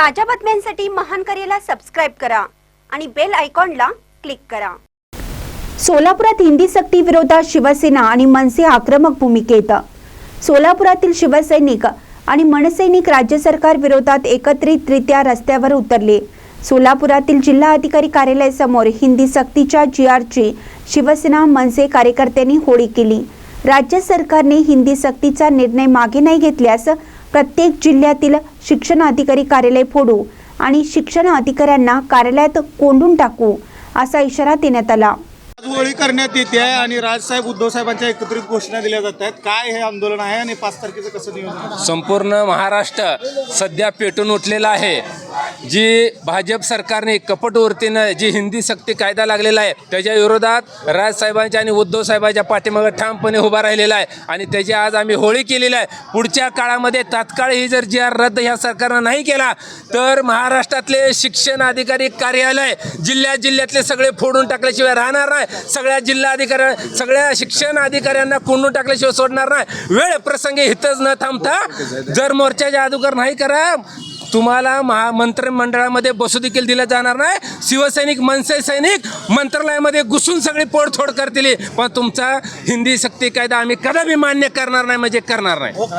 ताज्या बातम्यांसाठी महान करेला सबस्क्राईब करा आणि बेल आयकॉनला क्लिक करा. सोलापुरात हिंदी सक्ती विरोधात शिवसेना आणि मनसे आक्रमक भूमिकेत. सोलापुरातील शिवसैनिक आणि मनसैनिक राज्य सरकार विरोधात एकत्रितरित्या रस्त्यावर उतरले. सोलापुरातील जिल्हा अधिकारी कार्यालयासमोर हिंदी सक्तीच्या जी आरची शिवसेना मनसे कार्यकर्त्यांनी होळी केली. राज्य सरकारने हिंदी सक्तीचा निर्णय मागे नाही घेतल्यास प्रत्येक जिल्ह्यातील शिक्षण अधिकारी कार्यालय फोडू आणि शिक्षण अधिकाऱ्यांना कार्यालयात कोंडून टाकू असा इशारा देण्यात आला. आज होळी करण्यात येते आहे आणि राजसाहेब उद्धव साहेबांच्या एकत्रित घोषणा दिल्या जात आहेत. काय हे आंदोलन आहे आणि पाच तारखेचं कसं नियोजन? संपूर्ण महाराष्ट्र सध्या पेटून उठलेला आहे. जी भाजप सरकारने कपटवृत्तीनं जी हिंदी सक्ती कायदा लागलेला आहे त्याच्या विरोधात राजसाहेबांच्या आणि उद्धव साहेबांच्या पाठीमागे ठामपणे उभा राहिलेला आहे. आणि त्याची आज आम्ही होळी केलेली आहे. पुढच्या काळामध्ये तात्काळ ही जर जी आर रद्द ह्या सरकारनं नाही केला तर महाराष्ट्रातले शिक्षण अधिकारी कार्यालय जिल्ह्या जिल्ह्यातले सगळे फोडून टाकल्याशिवाय राहणार नाही. सगळ्या जिल्हा अधिकाऱ्या सगळ्या शिक्षण अधिकाऱ्यांना कोंडून टाकल्याशिवाय सोडणार नाही. वेळ प्रसंगी हितच न थांबता जर मोर्चाच्या अगोदर नाही करा तुम्हाला महा मंत्रिमंडळामध्ये बसू देखील दिलं जाणार नाही. शिवसैनिक मनसे सैनिक मंत्रालयामध्ये घुसून सगळी पोडथोड करतील. पण तुमचा हिंदी सक्ती कायदा आम्ही कदापि मान्य करणार नाही म्हणजे करणार नाही.